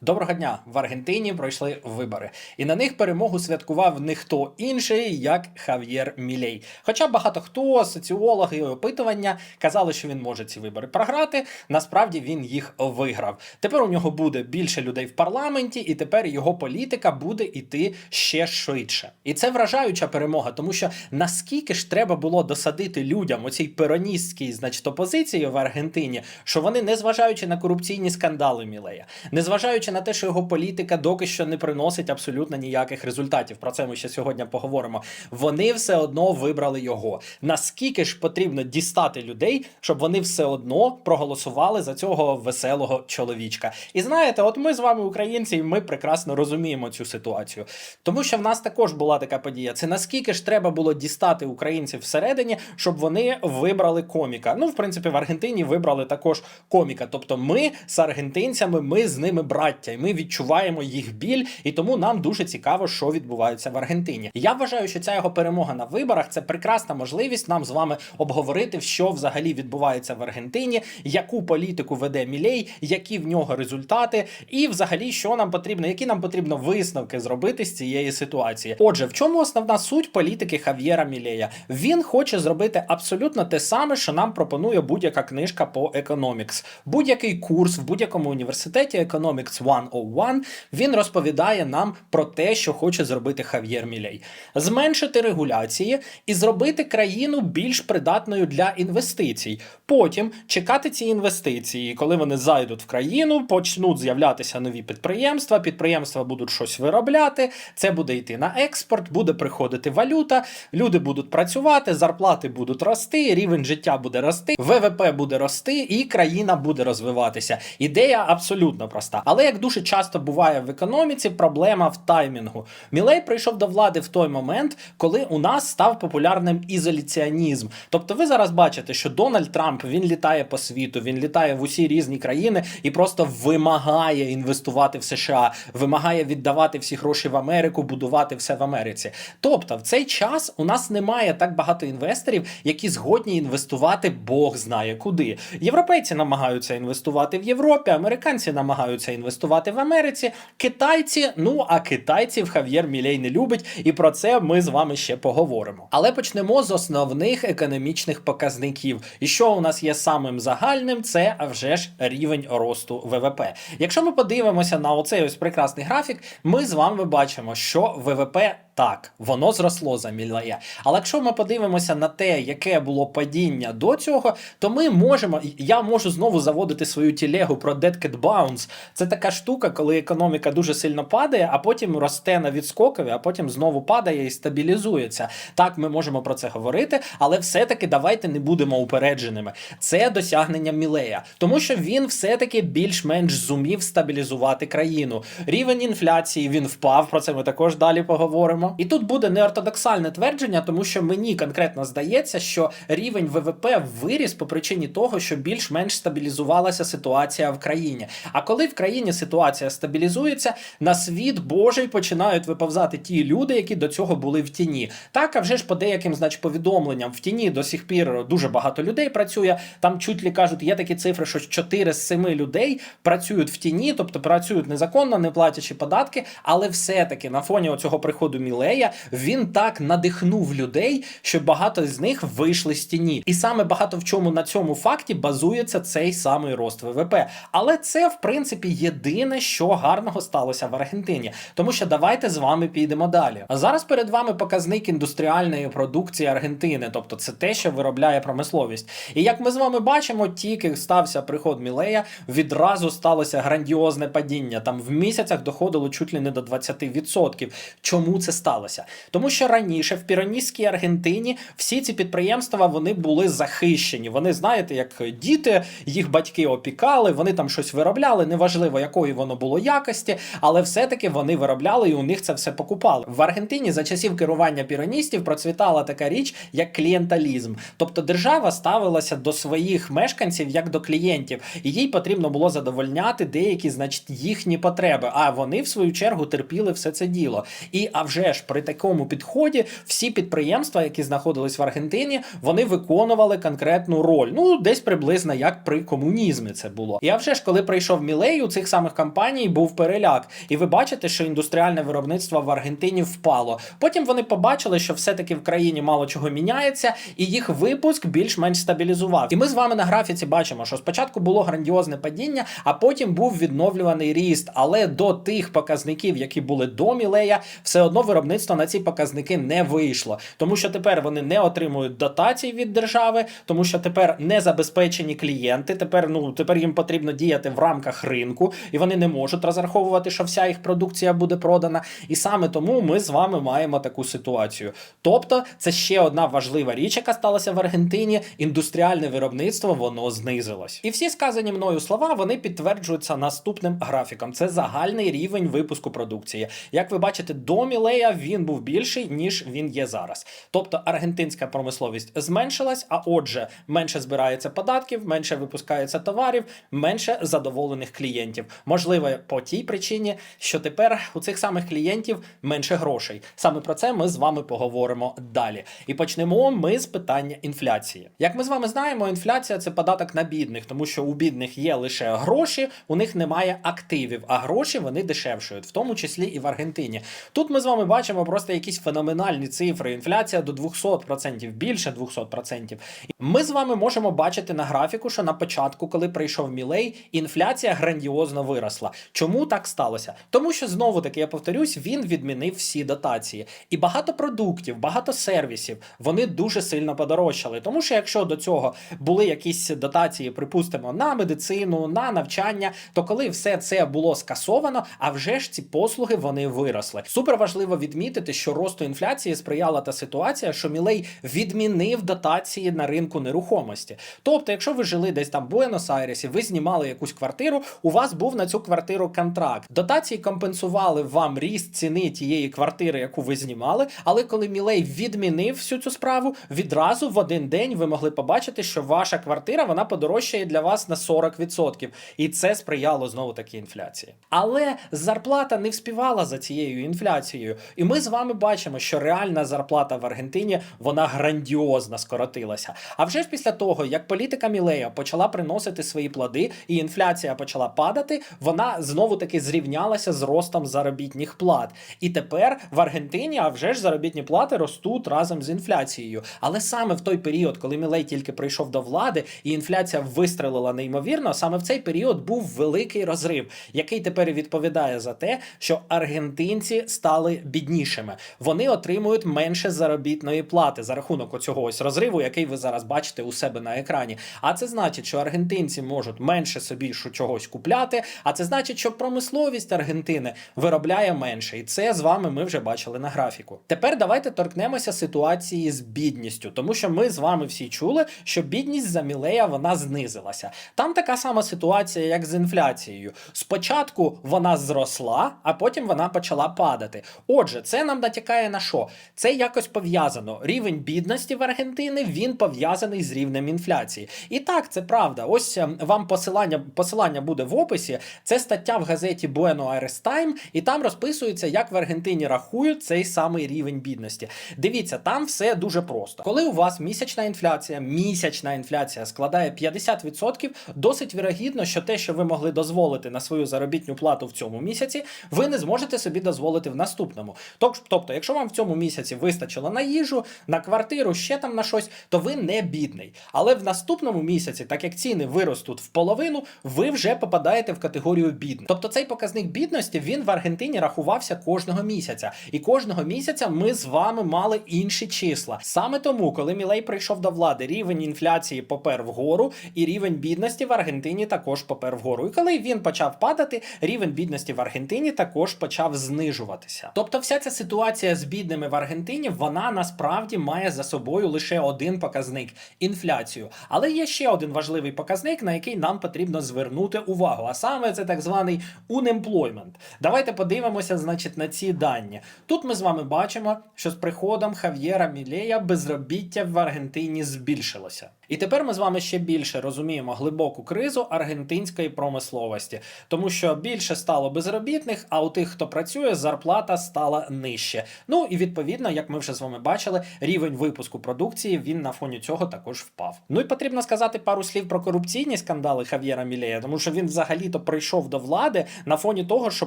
Доброго дня! В Аргентині пройшли вибори, і на них перемогу святкував не хто інший, як Хав'єр Мілей. Хоча багато хто, соціологи і опитування казали, що він може ці вибори програти. Насправді він їх виграв. Тепер у нього буде більше людей в парламенті, і тепер його політика буде йти ще швидше. І це вражаюча перемога, тому що наскільки ж треба було досадити людям оцій пероністській, значить, опозиції в Аргентині, що вони, незважаючи на корупційні скандали Мілея, незважаючи на те, що його політика доки що не приносить абсолютно ніяких результатів. Про це ми ще сьогодні поговоримо. Вони все одно вибрали його. Наскільки ж потрібно дістати людей, щоб вони все одно проголосували за цього веселого чоловічка? І знаєте, от ми з вами, українці, ми прекрасно розуміємо цю ситуацію, тому що в нас також була така подія. Це наскільки ж треба було дістати українців всередині, щоб вони вибрали коміка. Ну, в принципі, в Аргентині вибрали також коміка. Тобто, ми з аргентинцями, ми з ними браття, і ми відчуваємо їх біль, і тому нам дуже цікаво, що відбувається в Аргентині. Я вважаю, що ця його перемога на виборах це прекрасна можливість нам з вами обговорити, що взагалі відбувається в Аргентині, яку політику веде Мілей, які в нього результати, і взагалі що нам потрібно, які нам потрібно висновки зробити з цієї ситуації. Отже, в чому основна суть політики Хав'єра Мілея? Він хоче зробити абсолютно те саме, що нам пропонує будь-яка книжка по економікс. Будь-який курс в будь-якому університеті Economics 101, він розповідає нам про те, що хоче зробити Хав'єр Мілей. Зменшити регуляції і зробити країну більш придатною для інвестицій. Потім чекати ці інвестиції, коли вони зайдуть в країну, почнуть з'являтися нові підприємства. Підприємства будуть щось виробляти. Це буде йти на експорт, буде приходити валюта, люди будуть працювати, зарплати будуть рости, рівень життя буде рости, ВВП буде рости, і країна буде розвиватися. Ідея абсолютно проста. Але як дуже часто буває в економіці, проблема в таймінгу. Мілей прийшов до влади в той момент, коли у нас став популярним ізоляціонізм. Тобто, ви зараз бачите, що Дональд Трамп він літає по світу, він літає в усі різні країни і просто вимагає інвестувати в США, вимагає віддавати всі гроші в Америку, будувати все в Америці. Тобто, в цей час у нас немає так багато інвесторів, які згодні інвестувати Бог знає куди. Європейці намагаються інвестувати в Європі, американці намагаються інвестувати в Америці, китайці, ну а китайців Хав'єр Мілей не любить, і про це ми з вами ще поговоримо. Але почнемо з основних економічних показників. І що у нас є самим загальним, це а вже ж рівень росту ВВП. Якщо ми подивимося на оцей ось прекрасний графік, ми з вами бачимо, що ВВП. Так, воно зросло за Мілея. Але якщо ми подивимося на те, яке було падіння до цього, то ми можемо. Я можу знову заводити свою тілегу про Dead Cat Bounce. Це така штука, коли економіка дуже сильно падає, а потім росте на відскокові, а потім знову падає і стабілізується. Так, ми можемо про це говорити, але все-таки давайте не будемо упередженими. Це досягнення Мілея, тому що він все-таки більш-менш зумів стабілізувати країну. Рівень інфляції він впав. Про це ми також далі поговоримо. І тут буде неортодоксальне твердження, тому що мені конкретно здається, що рівень ВВП виріс по причині того, що більш-менш стабілізувалася ситуація в країні. А коли в країні ситуація стабілізується, на світ Божий починають виповзати ті люди, які до цього були в тіні. Так, а вже ж по деяким, значить, повідомленням в тіні до сих пір дуже багато людей працює. Там чуть ли кажуть, є такі цифри, що 4 з 7 людей працюють в тіні, тобто працюють незаконно, не платячи податки, але все-таки на фоні оцього приходу Мілея він так надихнув людей, що багато з них вийшли з тіні. І саме багато в чому на цьому факті базується цей самий рост ВВП. Але це, в принципі, єдине, що гарного сталося в Аргентині. Тому що давайте з вами підемо далі. А зараз перед вами показник індустріальної продукції Аргентини, тобто це те, що виробляє промисловість. І як ми з вами бачимо, тільки стався приход Мілея, відразу сталося грандіозне падіння. Там в місяцях доходило чуть ли не до 20%. Чому це сталося? Тому що раніше в піраністській Аргентині всі ці підприємства вони були захищені. Вони знаєте, як діти, їх батьки опікали, вони там щось виробляли. Неважливо, якої воно було якості, але все-таки вони виробляли і у них це все покупали. В Аргентині за часів керування піраністів процвітала така річ, як клієнталізм. Тобто держава ставилася до своїх мешканців як до клієнтів, і їй потрібно було задовольняти деякі, значить, їхні потреби. А вони в свою чергу терпіли все це діло. І а вже вже ж при такому підході всі підприємства, які знаходились в Аргентині, вони виконували конкретну роль. Ну, десь приблизно як при комунізмі це було. А вже ж, коли прийшов Мілей, у цих самих компаній був переляк. І ви бачите, що індустріальне виробництво в Аргентині впало. Потім вони побачили, що все-таки в країні мало чого міняється, і їх випуск більш-менш стабілізував. І ми з вами на графіці бачимо, що спочатку було грандіозне падіння, а потім був відновлюваний ріст. Але до тих показників, які були до Мілея, все одно виробництво на ці показники не вийшло, тому що тепер вони не отримують дотацій від держави, тому що тепер не забезпечені клієнти. Тепер ну тепер їм потрібно діяти в рамках ринку, і вони не можуть розраховувати, що вся їх продукція буде продана. І саме тому ми з вами маємо таку ситуацію. Тобто, це ще одна важлива річ, яка сталася в Аргентині. Індустріальне виробництво воно знизилось. І всі сказані мною слова вони підтверджуються наступним графіком. Це загальний рівень випуску продукції. Як ви бачите, до Мілея він був більший ніж він є зараз. Тобто аргентинська промисловість зменшилась, а отже, менше збирається податків, менше випускається товарів, менше задоволених клієнтів. Можливо, по тій причині, що тепер у цих самих клієнтів менше грошей. Саме про це ми з вами поговоримо далі. І почнемо ми з питання інфляції. Як ми з вами знаємо, інфляція це податок на бідних, тому що у бідних є лише гроші, у них немає активів, а гроші вони дешевшують, в тому числі і в Аргентині. Тут ми з вами бачимо просто якісь феноменальні цифри. Інфляція до 200%, більше 200%. Ми з вами можемо бачити на графіку, що на початку, коли прийшов Мілей, інфляція грандіозно виросла. Чому так сталося? Тому що знову таки я повторюсь, він відмінив всі дотації. І багато продуктів, багато сервісів вони дуже сильно подорожчали. Тому що якщо до цього були якісь дотації, припустимо, на медицину, на навчання, то коли все це було скасовано, а вже ж ці послуги вони виросли. Супер важливо відмітити, що росту інфляції сприяла та ситуація, що Мілей відмінив дотації на ринку нерухомості. Тобто, якщо ви жили десь там в Буенос-Айресі, ви знімали якусь квартиру, у вас був на цю квартиру контракт. Дотації компенсували вам ріст ціни тієї квартири, яку ви знімали. Але коли Мілей відмінив всю цю справу, відразу в один день ви могли побачити, що ваша квартира вона подорожчає для вас на 40%. І це сприяло знову таки інфляції. Але зарплата не вспівала за цією інфляцією. І ми з вами бачимо, що реальна зарплата в Аргентині вона грандіозно скоротилася. А вже ж після того, як політика Мілея почала приносити свої плоди, і інфляція почала падати, вона знову таки зрівнялася з ростом заробітних плат. І тепер в Аргентині, а вже ж заробітні плати ростуть разом з інфляцією. Але саме в той період, коли Мілей тільки прийшов до влади, і інфляція вистрелила неймовірно, саме в цей період був великий розрив, який тепер відповідає за те, що аргентинці стали біднішими. Вони отримують менше заробітної плати за рахунок оцього ось розриву, який ви зараз бачите у себе на екрані. А це значить, що аргентинці можуть менше собі чогось купляти. А це значить, що промисловість Аргентини виробляє менше, і це з вами ми вже бачили на графіку. Тепер давайте торкнемося ситуації з бідністю, тому що ми з вами всі чули, що бідність за Мілея вона знизилася. Там така сама ситуація, як з інфляцією. Спочатку вона зросла, а потім вона почала падати. Отже, це нам натякає на що? Це якось пов'язано. Рівень бідності в Аргентини він пов'язаний з рівнем інфляції. І так, це правда. Ось ем, вам посилання, посилання буде в описі. Це стаття в газеті Buenos Aires Time, і там розписується, як в Аргентині рахують цей самий рівень бідності. Дивіться, там все дуже просто. Коли у вас місячна інфляція, місячна інфляція складає 50%, досить вірогідно, що те, що ви могли дозволити на свою заробітну плату в цьому місяці, ви не зможете собі дозволити в наступному. Тоб- Тобто, якщо вам в цьому місяці вистачило на їжу, на квартиру, ще там на щось, то ви не бідний. Але в наступному місяці, так як ціни виростуть в половину, ви вже попадаєте в категорію бідних. Тобто цей показник бідності він в Аргентині рахувався кожного місяця. І кожного місяця ми з вами мали інші числа. Саме тому, коли Мілей прийшов до влади, рівень інфляції попер вгору, і рівень бідності в Аргентині також попер вгору. І коли він почав падати, рівень бідності в Аргентині також почав знижуватися. Тобто, вся ця ситуація з бідними в Аргентині, вона насправді має за собою лише один показник інфляцію. Але є ще один важливий показник, на який нам потрібно звернути увагу. А саме це так званий unemployment. Давайте подивимося, значить, на ці дані. Тут ми з вами бачимо, що з приходом Хав'єра Мілея безробіття в Аргентині збільшилося. І тепер ми з вами ще більше розуміємо глибоку кризу аргентинської промисловості, тому що більше стало безробітних, а у тих, хто працює, зарплата стала нижче. Ну і відповідно, як ми вже з вами бачили, рівень випуску продукції він на фоні цього також впав. Ну і потрібно сказати пару слів про корупційні скандали Хав'єра Мілея, тому що він взагалі-то прийшов до влади на фоні того, що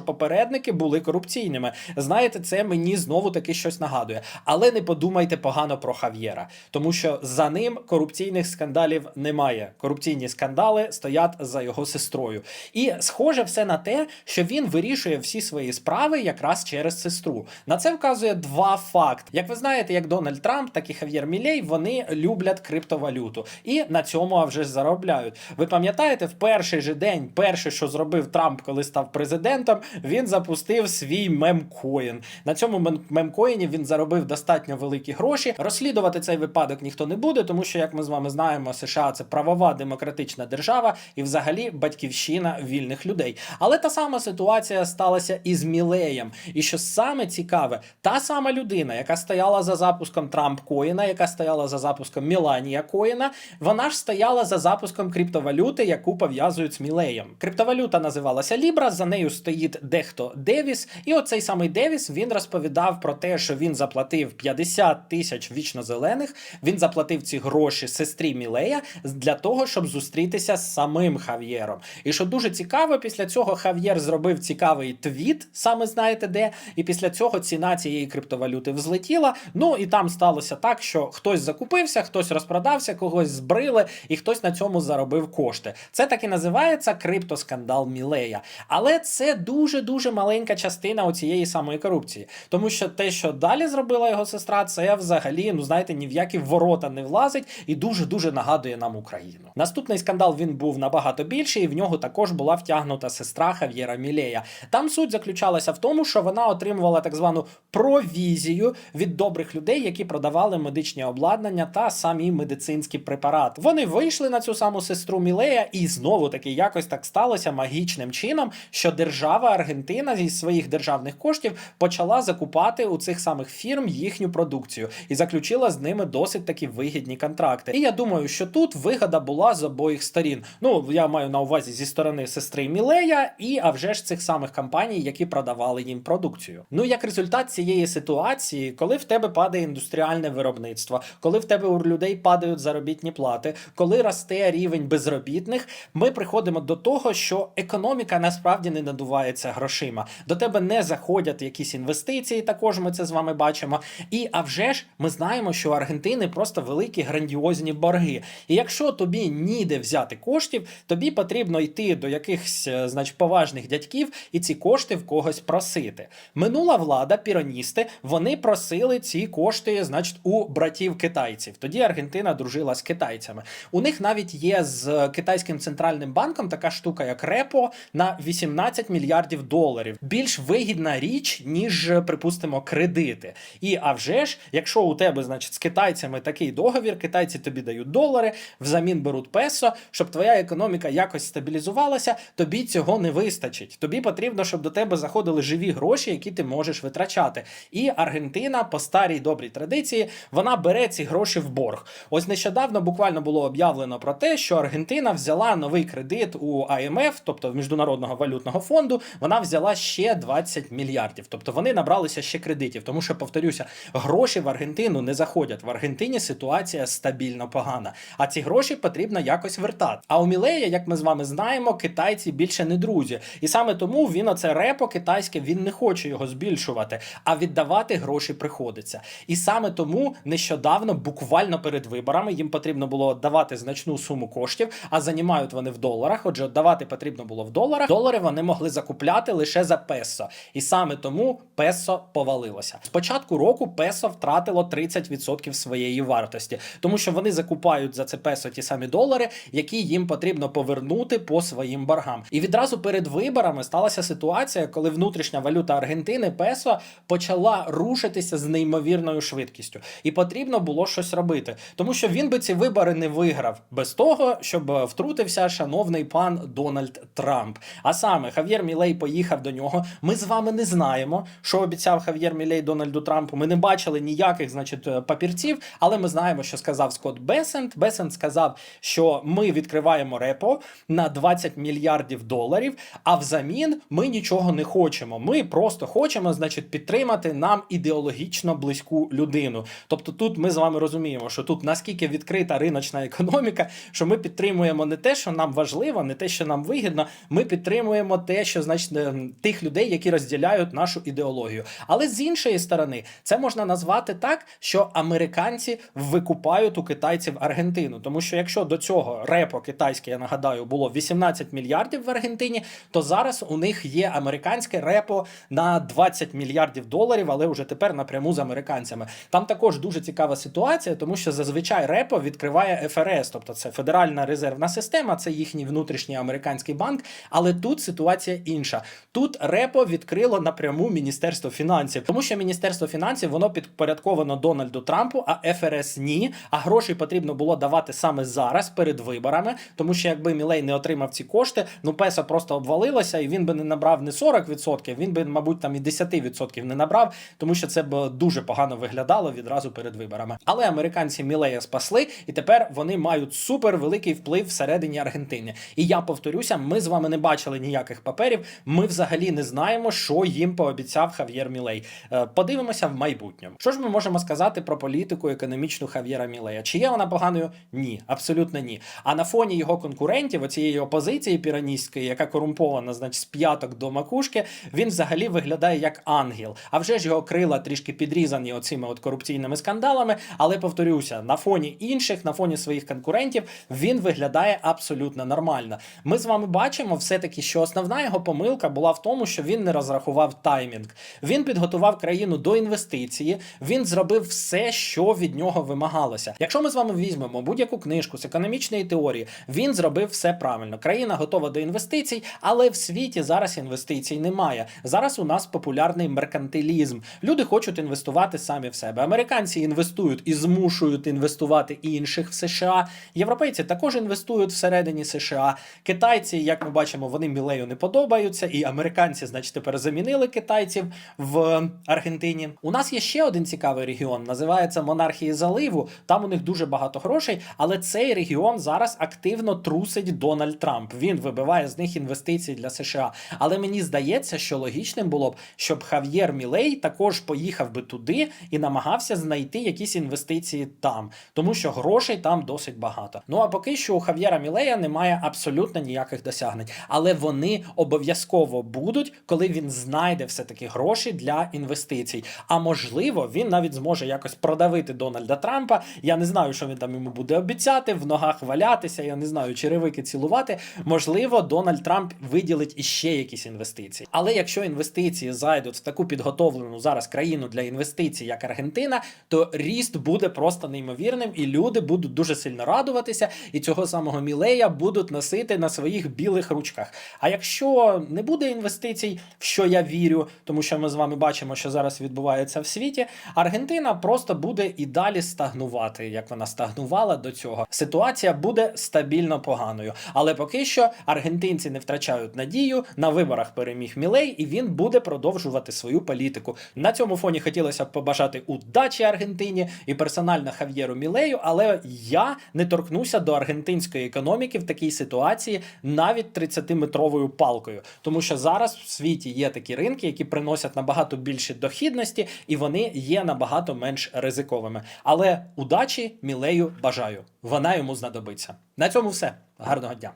попередники були корупційними. Знаєте, це мені знову таки щось нагадує. Але не подумайте погано про Хав'єра, тому що за ним корупційних скандалів немає. Корупційні скандали стоять за його сестрою. І схоже все на те, що він вирішує всі свої справи якраз через сестру. На це вказує два факти. Як ви знаєте, як Дональд Трамп, так і Хав'єр Мілей, вони люблять криптовалюту і на цьому вже заробляють. Ви пам'ятаєте, в перший же день, перше, що зробив Трамп, коли став президентом, він запустив свій мемкоін. На цьому мемкоїні він заробив достатньо великі гроші. Розслідувати цей випадок ніхто не буде, тому що, як ми з вами знаємо, США це правова демократична держава і, взагалі, батьківщина вільних людей. Але та сама ситуація сталася і з Мілеєм. І що саме цікаве, та сама людина, яка стояла за запуском Трамп Коїна, яка стояла за запуском Міланія Коїна, вона ж стояла за запуском криптовалюти, яку пов'язують з Мілеєм. Криптовалюта називалася Libra, за нею стоїть дехто Девіс. І оцей самий Девіс він розповідав про те, що він заплатив 50 тисяч вічно зелених. Він заплатив ці гроші сестрі Мілея для того, щоб зустрітися з самим Хав'єром. І що дуже цікаво, після цього Хав'єр зробив цікавий твіт, саме знаєте де. І після цього ціна цієї криптовалюти взлетіла. Ну і там сталося так, що хтось закупився, хтось розпродався, когось збрили, і хтось на цьому заробив кошти. Це так і називається криптоскандал Мілея. Але це дуже дуже маленька частина оцієї самої корупції. Тому що те, що далі зробила його сестра, це взагалі, ну знаєте, ні в які ворота не влазить і дуже дуже нагадує нам Україну. Наступний скандал він був набагато більший, і в нього також була втягнута сестра Хав'єра Мілея. Там суть заключалася в тому, що вона отримувала так звану провізію від добрих людей, які продавали медичні обладнання та самі медицинські препарати. Вони вийшли на цю саму сестру Мілея, і знову таки якось так сталося магічним чином, що держава Аргентина зі своїх державних коштів почала закупати у цих самих фірм їхню продукцію і заключила з ними досить такі вигідні контракти. І я думаю, що тут вигода була з обох сторін. Ну я маю на увазі зі сторони сестри Мілея і а вже ж цих самих компаній, які продавали їм продукцію. Ну як результат цієї ситуації, коли в тебе падає індустріальне виробництво, коли в тебе у людей падають заробітні плати, коли росте рівень безробітних, ми приходимо до того, що економіка насправді не надувається грошима. До тебе не заходять якісь інвестиції. Також ми це з вами бачимо. І а вже ж ми знаємо, що Аргентини просто великі грандіозні борги. І якщо тобі ніде взяти коштів, тобі потрібно йти до якихось, е, значить, поважних дядьків і ці кошти в когось просити. Минула влада, піроністи, вони просили ці кошти, значить, у братів китайців. Тоді Аргентина дружила з китайцями. У них навіть є з китайським центральним банком така штука, як репо, на 18 мільярдів доларів. Більш вигідна річ, ніж, припустимо, кредити. І а вже ж, якщо у тебе, значить, з китайцями такий договір, китайці тобі дають долари, взамін беруть песо, щоб твоя економіка якось стабілізувалася, тобі цього не вистачить. Тобі потрібно, щоб до тебе заходили живі гроші, які ти можеш витрачати. І Аргентина, по старій добрій традиції, вона бере ці гроші в борг. Ось нещодавно буквально було об'явлено про те, що Аргентина взяла новий кредит у АМФ, тобто в Міжнародного валютного фонду. Вона взяла ще 20 мільярдів. Тобто вони набралися ще кредитів. Тому що, повторюся, гроші в Аргентину не заходять. В Аргентині ситуація стабільно погана. А ці гроші потрібно якось вертати. А у Мілея, як ми з вами знаємо, китайці більше не друзі. І саме тому він оце репо китайське він не хоче його збільшувати, а віддавати гроші приходиться. І саме тому нещодавно, буквально перед виборами, їм потрібно було давати значну суму коштів, а занімають вони в доларах. Отже, давати потрібно було в доларах. Долари вони могли закупляти лише за песо. І саме тому песо повалилося. З початку року песо втратило 30% своєї вартості, тому що вони закупають за це песо ті самі долари, які їм потрібно повернути по своїм боргам. І відразу перед виборами сталася ситуація, коли внутрішня валюта Аргентини песо почала рушитися з неймовірною швидкістю, і потрібно було щось робити, тому що він би ці вибори не виграв без того, щоб втрутився шановний пан Дональд Трамп. А саме Хав'єр Мілей поїхав до нього. Ми з вами не знаємо, що обіцяв Хав'єр Мілей Дональду Трампу. Ми не бачили ніяких, значить, папірців, але ми знаємо, що сказав Скотт Бесет. Бесент. Бесент сказав, що ми відкриваємо репо на 20 мільярдів доларів, а взамін ми нічого не хочемо. Ми просто хочемо, значить, підтримати нам ідеологічно близьку людину. Тобто, тут ми з вами розуміємо, що тут наскільки відкрита риночна економіка, що ми підтримуємо не те, що нам важливо, не те, що нам вигідно. Ми підтримуємо те, що значить е, тих людей, які розділяють нашу ідеологію. Але з іншої сторони, це можна назвати так, що американці викупають у китайців Аргентину. Тому що якщо до цього репо китайське, я нагадаю, було 18 мільярдів в Аргентині, то зараз у них є американське репо на 20 мільярдів доларів, але вже тепер напряму з американцями. Там також дуже цікава ситуація, тому що зазвичай репо відкриває ФРС, тобто це Федеральна резервна система, це їхній внутрішній американський банк. Але тут ситуація інша. Тут репо відкрило напряму Міністерство фінансів, тому що Міністерство фінансів воно підпорядковано Дональду Трампу, а ФРС ні. А грошей потрібно було давати саме зараз перед виборами, тому що якби Мілей не отримав ці кошти, ну песо просто обвалилося, і він би не набрав не 40%, він би, мабуть, там і 10% не набрав, тому що це б дуже погано виглядало відразу перед виборами. Але американці Мілея спасли, і тепер вони мають супер великий вплив всередині Аргентини. І я повторюся, ми з вами не бачили ніяких паперів. Ми взагалі не знаємо, що їм пообіцяв Хав'єр Мілей. Е, Подивимося в майбутньому. Що ж ми можемо сказати про політику економічну Хав'єра Мілея? Чи є вона поганою? Ні, абсолютно ні. А на фоні його конкурентів, оцієї опозиції піраністської, яка корумпована, значить, з п'яток до макушки, він взагалі виглядає як ангел. А вже ж його крила трішки підрізані оцими от корупційними скандалами. Але повторюся, на фоні інших, на фоні своїх конкурентів, він виглядає абсолютно нормально. Ми з вами бачимо все-таки, що основна його помилка була в тому, що він не розрахував таймінг. Він підготував країну до інвестиції, він зробив все, що від нього вимагалося. Якщо ми з вами візьмемо будь-яку книжку з економічної теорії, він зробив все правильно. Країна готова до інвестицій, але в світі зараз інвестицій немає. Зараз у нас популярний меркантилізм. Люди хочуть інвестувати самі в себе. Американці інвестують і змушують інвестувати інших в США. Європейці також інвестують всередині США. Китайці, як ми бачимо, вони мілею не подобаються, і американці, значить, тепер замінили китайців в Аргентині. У нас є ще один цікавий регіон, називається Монархії Заливу. Там у них дуже багато грошей, але цей регіон зараз активно трусить Дональд Трамп. Він вибиває з них інвестиції для США. Але мені здається, що логічним було б, щоб Хав'єр Мілей також поїхав би туди і намагався знайти якісь інвестиції там, тому що грошей там досить багато. Ну а поки що у Хав'єра Мілея немає абсолютно ніяких досягнень, але вони обов'язково будуть, коли він знайде все таки гроші для інвестицій. А можливо, він навіть зможе якось продавити Дональда Трампа. Я не знаю, що він там йому буде обіцяти, в ногах валятися. Я не знаю, черевики цілувати. Можливо, Дональд Трамп виділить іще якісь інвестиції. Але якщо інвестиції зайдуть в таку підготовлену зараз країну для інвестицій, як Аргентина, то ріст буде просто неймовірним, і люди будуть дуже сильно радуватися, і цього самого Мілея будуть носити на своїх білих ручках. А якщо не буде інвестицій, в що я вірю, тому що ми з вами бачимо, що зараз відбувається в світі, Аргентина просто буде і далі стагнувати, як вона стагнувала до цього. Ситуація буде стабільно поганою. Але поки що аргентинці не втрачають надію. На виборах переміг Мілей, і він буде продовжувати свою політику. На цьому фоні хотілося б побажати удачі Аргентині і персонально Хав'єру Мілею, але я не торкнуся до аргентинської економіки в такій ситуації навіть 30-метровою палкою, тому що зараз в світі є такі ринки, які приносять набагато більше дохідності, і вони є набагато менш ризиковими. Але удачі Мілею бажаю. Вона йому знадобиться. На цьому все. Гарного дня.